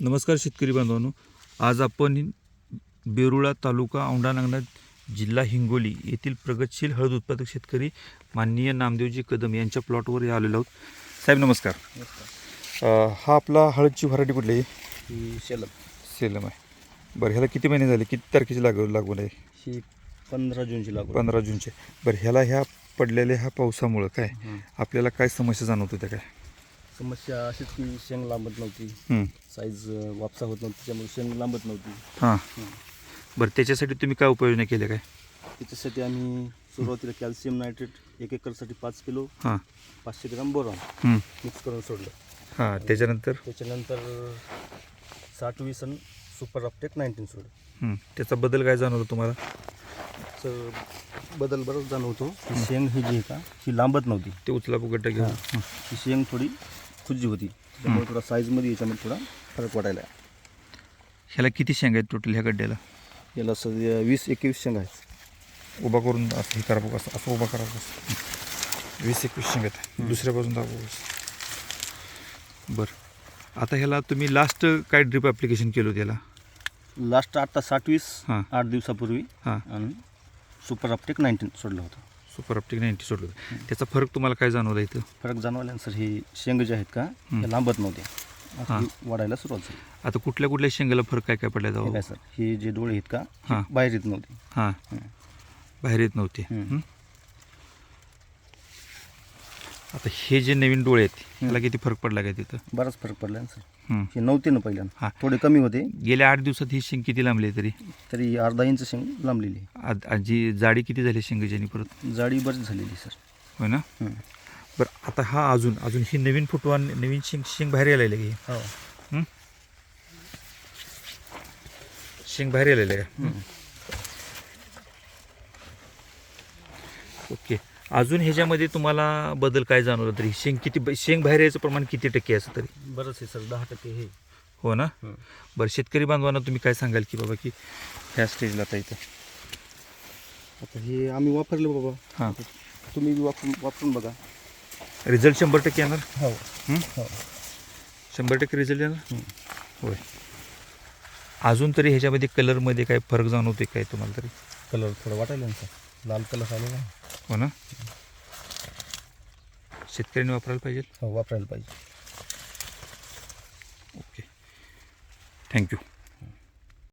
नमस्कार शेतकरी बांधवांनो. आज आपण बेरुळा तालुका औंढा नागनाथ जिल्हा हिंगोली येथील प्रगतशील हळद उत्पादक शेतकरी माननीय नामदेवजी कदम यांच्या प्लॉटवर आलेलो आहोत. साहेब नमस्कार. अ, हा आपला हळदची व्हरायटी कुठली आहे? ही शेलम सेलम आहे. बरं ह्याला किती महिने झाले? किती तारखेची लागवड लागवड आहे? ही पंधरा जूनची लागवड. पंधरा जूनचे. बरं ह्याला ह्या पडलेल्या ह्या पावसामुळं काय? हं. आपल्याला काय समस्या जाणवत होत्या काय? समस्या अशीच की शेंग लांबत नव्हती. साईज वापसा होत नव्हती त्यामुळे शेंग लांबत नव्हती. हां. बरं त्याच्यासाठी तुम्ही काय उपाययोजना केल्या काय? त्याच्यासाठी आम्ही सुरुवातीला कॅल्शियम नायट्रेट एक एकरसाठी पाच किलो हां. पाचशे ग्राम बोरॉन. मिक्स करून सोडलं. हां त्याच्यानंतर? त्याच्यानंतर साठ वीस आणि सुपर अपटेक नाईन्टीन सोडलं. त्याचा बदल काय जाणवलं तुम्हाला? तर बदल बरंच जाणवतो. शेंग ही जी आहे का ही लांबत नव्हती. ते उचला फुगट्टा घेऊन. ही शेंग थोडी खुजी होती. त्यामुळे थोडा साईजमध्ये याच्यामध्ये थोडा फरक वाटायला ह्याला किती शेंगा आहेत टोटल ह्या गड्ड्याला? याला सध्या वीस एकवीस शेंगा आहेत. उभा करून असं हे करा बघ असं असं उभा करा असं वीस एकवीस शेंगा आहेत. दुसऱ्या बाजून दाखवा बरं. आता ह्याला तुम्ही लास्ट काय ड्रिप ॲप्लिकेशन केलं होतं याला लास्ट आता साठ वीस हां. आठ दिवसापूर्वी हां. आणि सुपर अपटेक नाईन्टीन सोडलं होतं. सुपर ऑप्टिक नाईन्टी सोडलं होतं त्याचा फरक तुम्हाला काय जाणवला इथं फरक जाणवला सर हे शेंग जे आहेत का लांबत नव्हते आता हां. वाढायला सुरुवात झाली आता कुठल्या कुठल्या शेंगाला फरक काय काय पडला हे जाऊ काय सर हे जे डोळे आहेत का हे हां. बाहेर येत नव्हते हां हं. बाहेर येत नव्हते हं. हं? आता हे जे नवीन डोळे आहेत ह्याला किती फरक पडला काय तिथं? बराच फरक पडला ना सर. हं. हे नव्हते ना हां. पहिल्यांदा थोडे कमी होते. गेल्या आठ दिवसात ही शेंग किती लांबली आहे तरी? तरी अर्धा इंच शेंग लांबलेली आज आजी जाडी किती झाली शेंगाची परत? जाडी बरीच झालेली सर. होय ना? हं. बरं आता हा अजून अजून ही नवीन फुटवा नवीन शेंग शेंग बाहेर यायला लागली हो. हं? शेंग बाहेर यायला लागली हं. ओके. अजून ह्याच्यामध्ये तुम्हाला बदल काय जाणवलं तरी? शेंग किती शेंग बाहेर यायचं प्रमाण किती टक्के असं तरी? बरंच आहे सर दहा टक्के हे. हो ना. बरं शेतकरी बांधवांना तुम्ही काय सांगाल की बाबा की ह्या स्टेजला आता इथं? आता हे आम्ही वापरले बाबा. हां. तुम्ही बी वापरून वापरून बघा. रिझल्ट शंभर टक्के येणार? हो. हं? शंभर टक्के रिझल्ट येणार? हं. होय. अजून तरी ह्याच्यामध्ये कलरमध्ये काय फरक जाणवते काय तुम्हाला तरी? कलर थोडं वाटायला ना सर. लाल कलर आलेला आहे. हो ना? शेतकऱ्यांनी वापरायला पाहिजे? हो वापरायला पाहिजे. ओके. थँक्यू